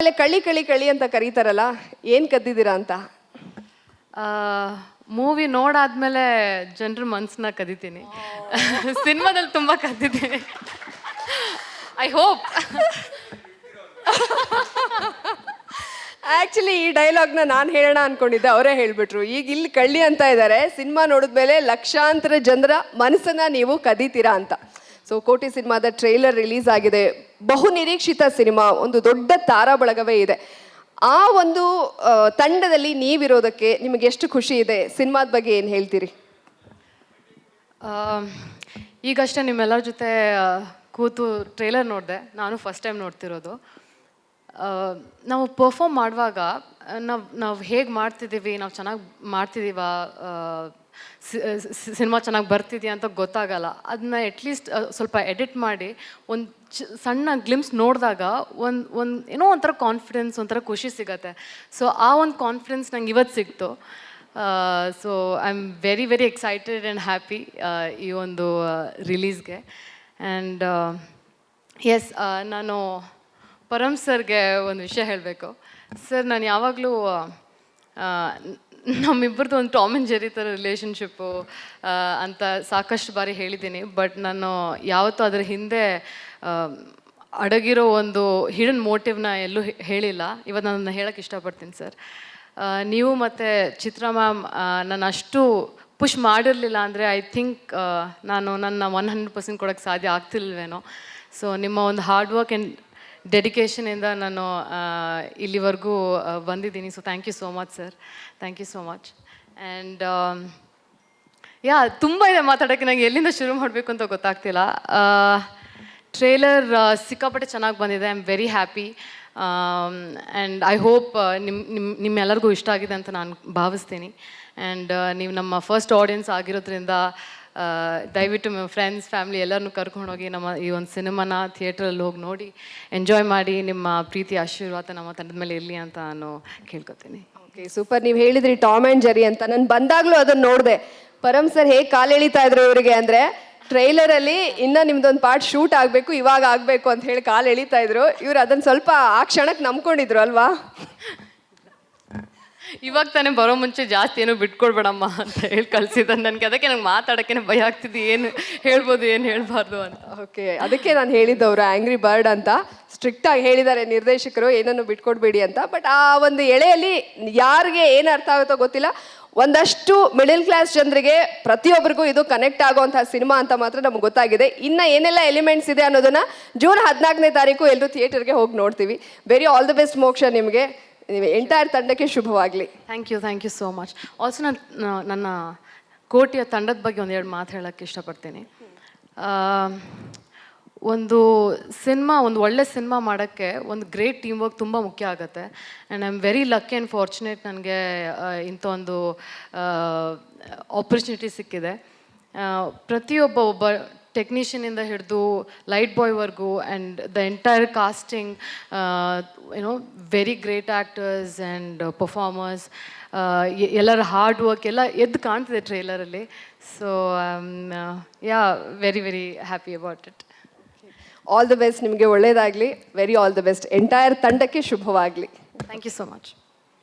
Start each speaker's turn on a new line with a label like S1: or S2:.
S1: ಆಮೇಲೆ ಕಳ್ಳಿ ಕಳಿ ಕಳಿ ಅಂತ ಕರೀತಾರಲ್ಲ ಏನ್ ಕದ್ದಿದ್ದೀರಾ ಅಂತ?
S2: ಮೂವಿ ನೋಡಾದ್ಮೇಲೆ ಜನರ ಮನ್ಸನ್ನ ಕದಿತೀನಿ. ಸಿನಿಮಾದಲ್ಲಿ ತುಂಬ ಕದ್ದಿದ್ದೀನಿ. ಐ ಹೋಪ್
S1: ಆಕ್ಚುಲಿ ಈ ಡೈಲಾಗ್ನ ನಾನು ಹೇಳೋಣ ಅನ್ಕೊಂಡಿದ್ದೆ ಅವರೇ ಹೇಳ್ಬಿಟ್ರು. ಈಗ ಇಲ್ಲಿ ಕಳ್ಳಿ ಅಂತ ಇದ್ದಾರೆ ಸಿನಿಮಾ ನೋಡಿದ್ಮೇಲೆ ಲಕ್ಷಾಂತರ ಜನರ ಮನಸ್ಸನ್ನ ನೀವು ಕದೀತೀರಾ ಅಂತ. ಸೊ ಕೋಟಿ ಸಿನಿಮಾದ ಟ್ರೈಲರ್ ರಿಲೀಸ್ ಆಗಿದೆ. ಬಹು ನಿರೀಕ್ಷಿತ ಸಿನಿಮಾ, ಒಂದು ದೊಡ್ಡ ತಾರಾ ಬಳಗವೇ ಇದೆ. ಆ ಒಂದು ತಂಡದಲ್ಲಿ ನೀವಿರೋದಕ್ಕೆ ನಿಮಗೆ ಎಷ್ಟು ಖುಷಿ ಇದೆ? ಸಿನಿಮಾದ ಬಗ್ಗೆ ಏನು ಹೇಳ್ತೀರಿ?
S2: ಈಗಷ್ಟೇ ನಿಮ್ಮೆಲ್ಲರ ಜೊತೆ ಕೂತು ಟ್ರೇಲರ್ ನೋಡಿದೆ. ನಾನು ಫಸ್ಟ್ ಟೈಮ್ ನೋಡ್ತಿರೋದು. ನಾವು ಪರ್ಫಾಮ್ ಮಾಡುವಾಗ ನಾವು ನಾವು ಹೇಗೆ ಮಾಡ್ತಿದ್ದೀವಿ, ನಾವು ಚೆನ್ನಾಗಿ ಮಾಡ್ತಿದ್ದೀವ ಸಿನಿಮಾ ಚೆನ್ನಾಗಿ ಬರ್ತಿದೆಯಾ ಅಂತ ಗೊತ್ತಾಗಲ್ಲ. ಅದನ್ನ ಅಟ್ಲೀಸ್ಟ್ ಸ್ವಲ್ಪ ಎಡಿಟ್ ಮಾಡಿ, ಒಂದು ಸಣ್ಣ ಗ್ಲಿಮ್ಸ್ ನೋಡಿದಾಗ ಒಂದು ಒಂದು, ಏನೋ ಒಂಥರ ಕಾನ್ಫಿಡೆನ್ಸ್ ಒಂಥರ ಖುಷಿ ಸಿಗತ್ತೆ. ಸೊ ಆ ಒಂದು ಕಾನ್ಫಿಡೆನ್ಸ್ ನಂಗೆ ಇವತ್ತು ಸಿಕ್ತು. So I am very very excited and happy ಈ ಒಂದು ರಿಲೀಸ್ಗೆ ಆ್ಯಂಡ್ ಎಸ್ ನಾನು ಪರಮ್ ಸರ್ಗೆ ಒಂದು ವಿಷಯ ಹೇಳಬೇಕು. ಸರ್, ನಾನು ಯಾವಾಗಲೂ ನಮ್ಮಿಬ್ಬರದ್ದು ಒಂದು ಟಾಮ್ ಆ್ಯಂಡ್ ಜೆರಿ ಥರ ರಿಲೇಷನ್ಶಿಪ್ಪು ಅಂತ ಸಾಕಷ್ಟು ಬಾರಿ ಹೇಳಿದ್ದೀನಿ. ಬಟ್ ನಾನು ಯಾವತ್ತೂ ಅದರ ಹಿಂದೆ ಅಡಗಿರೋ ಒಂದು ಹಿಡನ್ ಮೋಟಿವ್ನ ಎಲ್ಲೂ ಹೇಳಿಲ್ಲ. ಇವತ್ತು ನಾನು ಹೇಳೋಕ್ಕೆ ಇಷ್ಟಪಡ್ತೀನಿ ಸರ್. ನೀವು ಮತ್ತು ಚಿತ್ರ ಮ್ಯಾಮ್ ನಾನು ಅಷ್ಟು ಪುಷ್ ಮಾಡಿರಲಿಲ್ಲ ಅಂದರೆ ಐ ಥಿಂಕ್ ನಾನು ನನ್ನ ಒನ್ ಹಂಡ್ರೆಡ್ ಪರ್ಸೆಂಟ್ ಕೊಡೋಕ್ಕೆ ಸಾಧ್ಯ ಆಗ್ತಿಲ್ವೇನೋ. ಸೊ, ನಿಮ್ಮ ಒಂದು ಹಾರ್ಡ್ ವರ್ಕ್ ಆ್ಯಂಡ್ ಡೆಡಿಕೇಶನಿಂದ ನಾನು ಇಲ್ಲಿವರೆಗೂ ಬಂದಿದ್ದೀನಿ. So thank you so much sir thank you so much and yeah, ತುಂಬ ಇದೆ ಮಾತಾಡೋಕ್ಕೆ. ನನಗೆ ಎಲ್ಲಿಂದ ಶುರು ಮಾಡಬೇಕು ಅಂತ ಗೊತ್ತಾಗ್ತಿಲ್ಲ. ಟ್ರೇಲರ್ ಸಿಕ್ಕಾಪಟ್ಟೆ ಚೆನ್ನಾಗಿ ಬಂದಿದೆ. I am very happy and I hope ನಿಮ್ಮ ನಿಮ್ಮ ನಿಮ್ಮೆಲ್ಲರಿಗೂ ಇಷ್ಟ ಆಗಿದೆ ಅಂತ ನಾನು ಭಾವಿಸ್ತೀನಿ. ಆ್ಯಂಡ್ ನೀವು ನಮ್ಮ ಫಸ್ಟ್ ಆಡಿಯನ್ಸ್ ಆಗಿರೋದ್ರಿಂದ ದಯವಿಟ್ಟು ಫ್ರೆಂಡ್ಸ್ ಫ್ಯಾಮಿಲಿ ಎಲ್ಲರನ್ನೂ ಕರ್ಕೊಂಡೋಗಿ ನಮ್ಮ ಈ ಒಂದು ಸಿನಿಮಾನ ಥಿಯೇಟ್ರಲ್ಲಿ ಹೋಗಿ ನೋಡಿ ಎಂಜಾಯ್ ಮಾಡಿ, ನಿಮ್ಮ ಪ್ರೀತಿ, ಆಶೀರ್ವಾದ ನಮ್ಮ ತಂಡದ ಮೇಲೆ ಇರಲಿ ಅಂತ ನಾನು ಕೇಳ್ಕೊತೀನಿ.
S1: ಓಕೆ ಸೂಪರ್ ನೀವು ಹೇಳಿದ್ರಿ ಟಾಮ್ ಆ್ಯಂಡ್ ಜೆರಿ ಅಂತ. ನಾನು ಬಂದಾಗಲೂ ಅದನ್ನ ನೋಡಿದೆ. ಪರಮ್ ಸರ್ ಹೇಗೆ ಕಾಲು ಎಳಿತಾ ಇದ್ರು ಇವರಿಗೆ ಅಂದರೆ ಟ್ರೈಲರಲ್ಲಿ ಇನ್ನ ನಿಮ್ದೊಂದು ಪಾರ್ಟ್ ಶೂಟ್ ಆಗಬೇಕು, ಇವಾಗ ಆಗಬೇಕು ಅಂತ ಹೇಳಿ ಕಾಲು ಎಳಿತಾ ಇದ್ರು. ಇವ್ರು ಅದನ್ನು ಸ್ವಲ್ಪ ಆ ಕ್ಷಣಕ್ಕೆ ನಂಬ್ಕೊಂಡಿದ್ರು ಅಲ್ವಾ?
S2: ಇವಾಗ ತಾನೇ ಬರೋ ಮುಂಚೆ ಜಾಸ್ತಿ ಏನೋ ಬಿಟ್ಕೊಡ್ಬೇಡಮ್ಮ ಅಂತ ಹೇಳಿ ಕಳ್ಸಿದ್ದ ನನಗೆ ಅದಕ್ಕೆ ನಂಗೆ ಮಾತಾಡೋಕ್ಕೆ ಭಯ ಆಗ್ತಿದ್ದು ಏನು ಹೇಳ್ಬೋದು, ಏನು ಹೇಳ್ಬಾರ್ದು ಅಂತ.
S1: ಓಕೆ, ಅದಕ್ಕೆ ನಾನು ಹೇಳಿದ್ದವ್ರು ಆ್ಯಂಗ್ರಿ ಬರ್ಡ್ ಅಂತ. ಸ್ಟ್ರಿಕ್ಟಾಗಿ ಹೇಳಿದ್ದಾರೆ ನಿರ್ದೇಶಕರು ಏನನ್ನು ಬಿಟ್ಕೊಡ್ಬೇಡಿ ಅಂತ. ಬಟ್ ಆ ಒಂದು ಎಳೆಯಲ್ಲಿ ಯಾರಿಗೆ ಏನು ಅರ್ಥ ಆಗುತ್ತೋ ಗೊತ್ತಿಲ್ಲ. ಒಂದಷ್ಟು ಮಿಡಿಲ್ ಕ್ಲಾಸ್ ಜನರಿಗೆ ಪ್ರತಿಯೊಬ್ಬರಿಗೂ ಇದು ಕನೆಕ್ಟ್ ಆಗುವಂತಹ ಸಿನಿಮಾ ಅಂತ ಮಾತ್ರ ನಮ್ಗೆ ಗೊತ್ತಾಗಿದೆ. ಇನ್ನ ಏನೆಲ್ಲ ಎಲಿಮೆಂಟ್ಸ್ ಇದೆ ಅನ್ನೋದನ್ನ ಜೂನ್ ಹದಿನಾಲ್ಕನೇ ತಾರೀಕು ಎಲ್ಲರೂ ಥಿಯೇಟರ್ಗೆ ಹೋಗಿ ನೋಡ್ತೀವಿ. ವೆರಿ ಆಲ್ ದ ಬೆಸ್ಟ್ ಮೋಕ್ಷ ನಿಮಗೆ. ಎಂಟೈರ್ ತಂಡಕ್ಕೆ ಶುಭವಾಗಲಿ.
S2: Thank you thank you so much also ನಾನು ನನ್ನ ಕೋಟಿಯ ತಂಡದ ಬಗ್ಗೆ ಒಂದೆರಡು ಮಾತು ಹೇಳೋಕ್ಕೆ ಇಷ್ಟಪಡ್ತೀನಿ. ಒಂದು ಸಿನಿಮಾ, ಒಂದು ಒಳ್ಳೆ ಸಿನಿಮಾ ಮಾಡೋಕ್ಕೆ ಒಂದು ಗ್ರೇಟ್ ಟೀಮ್ ವರ್ಕ್ ತುಂಬ ಮುಖ್ಯ ಆಗುತ್ತೆ. And I am very lucky and fortunate ನನಗೆ ಇಂಥ ಒಂದು ಆಪರ್ಚುನಿಟಿ ಸಿಕ್ಕಿದೆ. ಪ್ರತಿಯೊಬ್ಬ ಒಬ್ಬ ಟೆಕ್ನಿಷಿಯನಿಂದ ಹಿಡಿದು light ಬಾಯ್ವರೆಗೂ and the entire casting you know very great actors and performers ಎಲ್ಲರ ಹಾರ್ಡ್ ವರ್ಕ್ ಎಲ್ಲ ಎದ್ದು ಕಾಣ್ತಿದೆ ಟ್ರೇಲರಲ್ಲಿ so yeah very very happy about it
S1: all the best ನಿಮಗೆ ಒಳ್ಳೆಯದಾಗಲಿ very all the best entire ತಂಡಕ್ಕೆ ಶುಭವಾಗಲಿ.
S2: Thank you so much